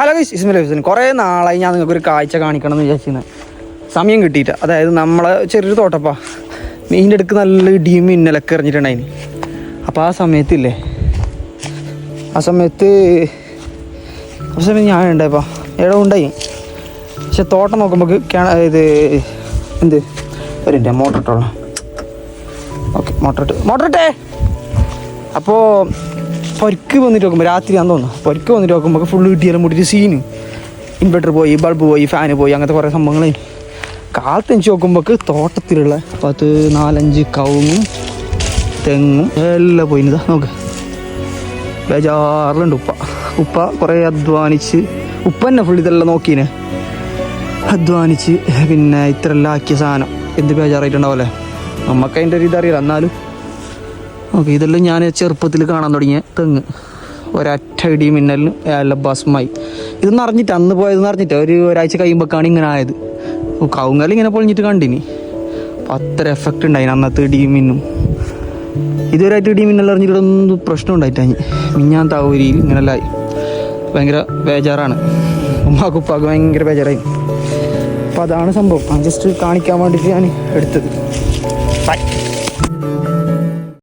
Hello guys ഇസ്മൽ Hussain. കുറേ നാളായി ഞാൻ നിങ്ങൾക്ക് ഒരു കാഴ്ച കാണിക്കണം എന്ന് വിചാരിച്ചിരുന്നത് സമയം കിട്ടിയിട്ട്. അതായത് നമ്മളെ ചെറിയൊരു തോട്ടപ്പാ. മീനിന്റെ അടുക്ക് നല്ല ഇടിയും മിന്നലൊക്കെ എറിഞ്ഞിട്ടുണ്ടായിന്. അപ്പോൾ ആ സമയത്തില്ലേ? ആ സമയത്ത് ആ സമയത്ത് ഞാൻ ഉണ്ടായപ്പോൾ എവിടെ ഉണ്ടായി. പക്ഷെ തോട്ടം നോക്കുമ്പോൾ ഇത് എന്ത്? ഒരു മോട്ടർ ഇട്ടോളാം. ഓക്കെ മോട്ടർ ഇട്ട്. മോട്ടർ ഇട്ടേ. അപ്പോൾ പൊരിക്ക് വന്നിട്ട് നോക്കുമ്പോൾ രാത്രി ആണെന്ന് തോന്നുന്നു. പൊരിക്ക് വന്നിട്ട് നോക്കുമ്പോൾ ഫുള്ള് കിട്ടിയാലും മുടിയിട്ട് സീന് ഇൻവെർട്ടർ പോയി ബൾബ് പോയി ഫാന് പോയി അങ്ങനത്തെ കുറേ സംഭവങ്ങൾ കാലത്തെഞ്ച് നോക്കുമ്പോൾ തോട്ടത്തിലുള്ള പത്ത് നാലഞ്ച് കവുങ്ങും തെങ്ങും എല്ലാം പോയി. ഇതാ നോക്ക്. ബേജാറിലുണ്ട് ഉപ്പ. ഉപ്പ കുറേ അധ്വാനിച്ച് ഉപ്പ തന്നെ ഫുൾ ഇതെല്ലാം നോക്കീനെ. അധ്വാനിച്ച് പിന്നെ ഇത്രയെല്ലാം ആക്കിയ സാധനം. എന്ത് ബേജാറായിട്ടുണ്ടാവല്ലേ നമുക്ക് അതിന്റെ ഒരു ഇതറിയില്ല. എന്നാലും ഓക്കെ ഇതെല്ലാം ഞാൻ ചെറുപ്പത്തിൽ കാണാൻ തുടങ്ങിയ തെങ്ങ്. ഒരൊറ്റ ഇടി മിന്നലിന് എല്ലാം ഭസ്മായി ഇതൊന്നും അറിഞ്ഞിട്ട് അന്ന് പോയതെന്ന് അറിഞ്ഞിട്ട് ഒരു ഒരാഴ്ച കഴിയുമ്പോഴാണ് ഇങ്ങനെ ആയത്. കവുങ്ങൽ ഇങ്ങനെ പൊളിഞ്ഞിട്ട് കണ്ടിനി. അപ്പം അത്ര എഫക്റ്റ് ഉണ്ടായിന് അന്നത്തെ ഇടി മിന്നും. ഇതുവരെയായിട്ട് ഇടി മിന്നൽ അറിഞ്ഞിട്ടൊന്നും പ്രശ്നം ഉണ്ടായിട്ടാഞ്ഞ് മിഞ്ഞാൻ താവൂരി ഇങ്ങനെല്ലായി ഭയങ്കര ബേജാറാണ്. ഉമ്മാക്കുപ്പാക്ക് ഭയങ്കര ബേജാറായി. അപ്പം അതാണ് സംഭവം. ജസ്റ്റ് കാണിക്കാൻ വേണ്ടിയിട്ട് ഞാൻ എടുത്തത്. ബൈ